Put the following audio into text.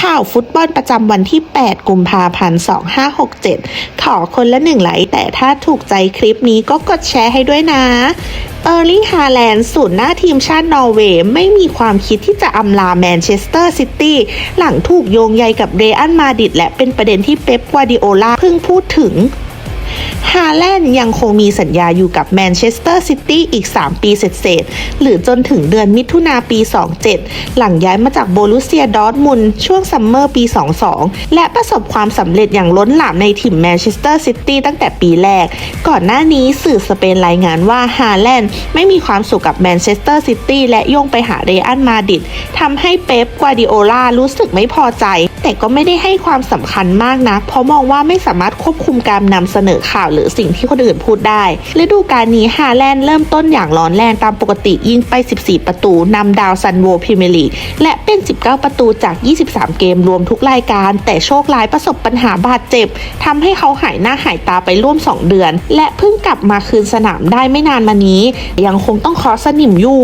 ข่าวฟุตบอลประจำวันที่ 8 กุมภาพันธ์ 2567 ขอคนละหนึ่งไลค์แต่ถ้าถูกใจคลิปนี้ก็กดแชร์ให้ด้วยนะ เออร์ลิงฮาแลนด์ศูนย์หน้าทีมชาตินอร์เวย์ไม่มีความคิดที่จะอำลาแมนเชสเตอร์ซิตี้หลังถูกโยงใยกับเรอัลมาดริดและเป็นประเด็นที่เป๊ปกวาร์ดิโอลาเพิ่งพูดถึง ฮาแลนด์ยังคงมีสัญญาอยู่กับแมนเชสเตอร์ซิตี้อีก 3 ปีเศษๆหรือจนถึงเดือนมิถุนาปี 27 หลังย้ายมาจากโบลุเซียดอร์ทมุนช่วงซัมเมอร์ปี 22 และประสบความสำเร็จอย่างล้นหลามในทีมแมนเชสเตอร์ซิตี้ตั้งแต่ปีแรก ก่อนหน้านี้สื่อสเปนรายงานว่าฮาแลนด์ไม่มีความสุขกับแมนเชสเตอร์ซิตี้และโยงไปหาเรอัลมาดริดทำให้เป๊ปกวาดิโอลารู้สึกไม่พอใจ แต่ก็ไม่ได้ให้ความสำคัญมากนะเพราะมองว่าไม่สามารถควบคุมการนำเสนอข่าวหรือสิ่งที่คนอื่นพูดได้ฤดูกาลนี้ฮาแลนด์เริ่มต้นอย่างร้อนแรงตามปกติยิงไป 14 ประตูนำดาวซันโวพรีเมียร์ลีกและเป็น 19 ประตูจาก 23 เกมรวมทุกรายการ แต่โชคร้ายประสบปัญหาบาดเจ็บทำให้เขาหายหน้าหายตาไปร่วม 2 เดือน และเพิ่งกลับมาคืนสนามได้ไม่นานมานี้ ยังคงต้องขอสนิมอยู่